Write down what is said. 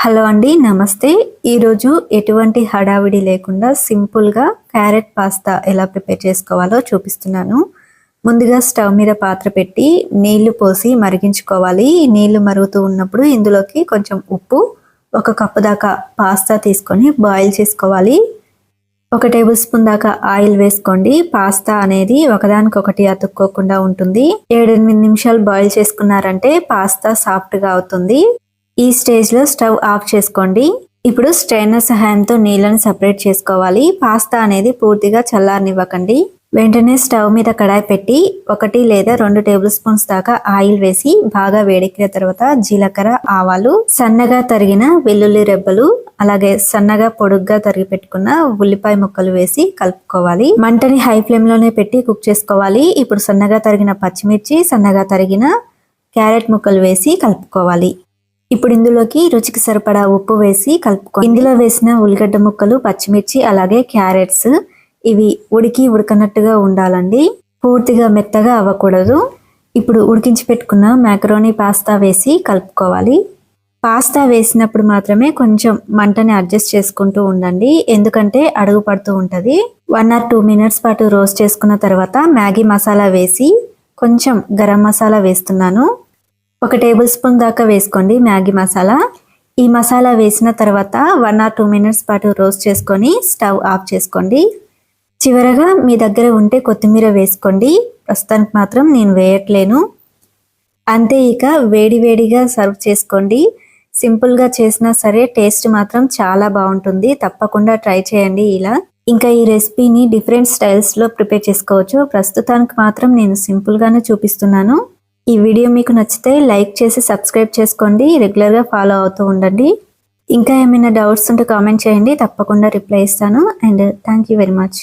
Hello అండి నమస్తే. ఈరోజు ఎటువంటి హడావిడి లేకుండా సింపుల్గా క్యారెట్ పాస్తా ఎలా ప్రిపేర్ చేసుకోవాలో చూపిస్తున్నాను. ముందుగా స్టవ్ మీద పాత్ర పెట్టి నీళ్ళు పోసి మరిగించుకోవాలి. నీళ్ళు మరుగుతూ ఉన్నప్పుడు ఇందులోకి కొంచెం ఉప్పు ఒక కప్పు దాకా పాస్తా తీసుకొని బాయిల్ చేసుకోవాలి. ఒక టేబుల్ స్పూన్ దాకా ఆయిల్ వేసుకోండి. పాస్తా అనేది ఒకదానికొకటి అతుక్కోకుండా ఉంటుంది. ఏడెనిమిది నిమిషాలు బాయిల్ చేసుకున్నారంటే పాస్తా సాఫ్ట్గా అవుతుంది. ఈ స్టేజ్లో స్టవ్ ఆఫ్ చేసుకోండి. ఇప్పుడు స్ట్రైనర్ సహాయంతో నీళ్ళని సపరేట్ చేసుకోవాలి. పాస్తా అనేది పూర్తిగా చల్లారనివ్వకండి. వెంటనే స్టవ్ మీద కడాయి పెట్టి ఒకటి లేదా రెండు టేబుల్ స్పూన్స్ దాకా ఆయిల్ వేసి బాగా వేడెక్కిన తర్వాత జీలకర్ర ఆవాలు సన్నగా తరిగిన వెల్లుల్లి రెబ్బలు అలాగే సన్నగా పొడుగ్గా తరిగి పెట్టుకున్న ఉల్లిపాయ ముక్కలు వేసి కలుపుకోవాలి. మంటని హై ఫ్లేమ్లోనే పెట్టి కుక్ చేసుకోవాలి. ఇప్పుడు సన్నగా తరిగిన పచ్చిమిర్చి సన్నగా తరిగిన క్యారెట్ ముక్కలు వేసి కలుపుకోవాలి. ఇప్పుడు ఇందులోకి రుచికి సరిపడా ఉప్పు వేసి కలుపుకో ఇందులో వేసిన ఉల్లిగడ్డ ముక్కలు పచ్చిమిర్చి అలాగే క్యారెట్స్. ఇవి ఉడికి ఉడకనట్టుగా ఉండాలండి. పూర్తిగా మెత్తగా అవ్వకూడదు. ఇప్పుడు ఉడికించి పెట్టుకున్న మ్యాకరోనీ పాస్తా వేసి కలుపుకోవాలి. పాస్తా వేసినప్పుడు మాత్రమే కొంచెం మంటని అడ్జస్ట్ చేసుకుంటూ ఉండండి. ఎందుకంటే అడుగు పడుతూ ఉంటుంది. వన్ ఆర్ టూ మినిట్స్ పాటు రోస్ట్ చేసుకున్న తర్వాత మ్యాగీ మసాలా వేసి కొంచెం గరం మసాలా వేస్తున్నాను. ఒక టేబుల్ స్పూన్ దాకా వేసుకోండి మ్యాగీ మసాలా. ఈ మసాలా వేసిన తర్వాత వన్ ఆర్ టూ మినిట్స్ పాటు రోస్ట్ చేసుకొని స్టవ్ ఆఫ్ చేసుకోండి. చివరగా మీ దగ్గర ఉంటే కొత్తిమీర వేసుకోండి. ప్రస్తుతానికి మాత్రం నేను వేయట్లేను. అంతే ఇక వేడి వేడిగా సర్వ్ చేసుకోండి. సింపుల్గా చేసినా సరే టేస్ట్ మాత్రం చాలా బాగుంటుంది. తప్పకుండా ట్రై చేయండి ఇలా. ఇంకా ఈ రెసిపీని డిఫరెంట్ స్టైల్స్లో ప్రిపేర్ చేసుకోవచ్చు. ప్రస్తుతానికి మాత్రం నేను సింపుల్గానే చూపిస్తున్నాను. ఈ వీడియో మీకు నచ్చితే లైక్ చేసి సబ్స్క్రైబ్ చేసుకోండి. రెగ్యులర్గా ఫాలో అవుతూ ఉండండి. ఇంకా ఏమైనా డౌట్స్ ఉంటే కామెంట్ చేయండి. తప్పకుండా రిప్లై ఇస్తాను. And thank you very much.